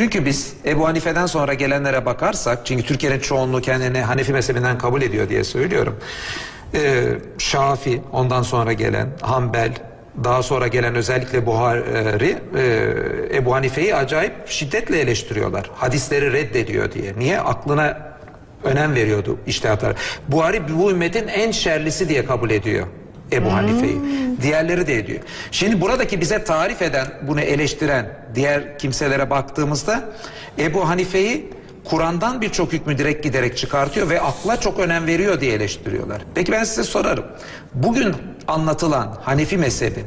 Çünkü biz Ebu Hanife'den sonra gelenlere bakarsak, çünkü Türkiye'nin çoğunluğu kendini Hanefi mezhebinden kabul ediyor diye söylüyorum. Ee, Şafi, ondan sonra gelen, Hanbel, daha sonra gelen özellikle Buhari, e, Ebu Hanife'yi acayip şiddetle eleştiriyorlar. Hadisleri reddediyor diye. Niye? Aklına önem veriyordu iştihatlar. Buhari bu ümmetin en şerlisi diye kabul ediyor. Ebu Hanife'yi. Diğerleri de ediyor. Şimdi buradaki bize tarif eden, bunu eleştiren diğer kimselere baktığımızda Ebu Hanife'yi Kur'an'dan birçok hükmü direkt giderek çıkartıyor ve akla çok önem veriyor diye eleştiriyorlar. Peki ben size sorarım. Bugün anlatılan Hanefi mezhebi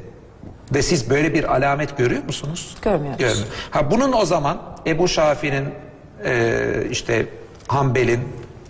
ve siz böyle bir alamet görüyor musunuz? Görmüyoruz. Görmüyor. Ha bunun o zaman Ebu Şafi'nin e, işte Hanbel'in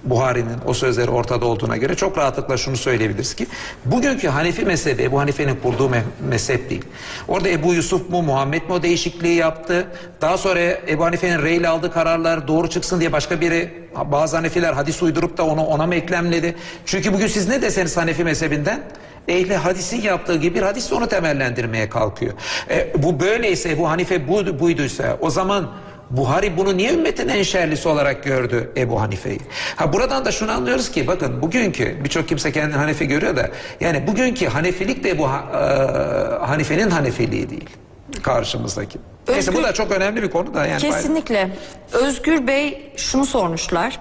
Buhari'nin o sözleri ortada olduğuna göre çok rahatlıkla şunu söyleyebiliriz ki bugünkü Hanefi mezhebi Ebu Hanife'nin kurduğu me- mezhep değil. Orada Ebu Yusuf mu Muhammed mi o değişikliği yaptı. Daha sonra Ebu Hanife'nin reyle aldığı kararlar doğru çıksın diye başka biri bazı Hanefiler hadis uydurup da onu ona mı eklemledi? Çünkü bugün siz ne deseniz Hanefi mezhebinden ehli hadisin yaptığı gibi bir hadis onu temellendirmeye kalkıyor. E, bu böyleyse bu Hanife bu, buyduysa o zaman Buhari bunu niye ümmetin en şerlisi olarak gördü Ebu Hanife'yi? Ha buradan da şunu anlıyoruz ki bakın bugünkü birçok kimse kendini Hanefi görüyor da yani bugünkü Hanefilik de bu Hanife'nin Hanefiliği değil karşımızdaki. Neyse bu Özgür- da çok önemli bir konu da yani. Kesinlikle. Özgür Bey şunu sormuşlar.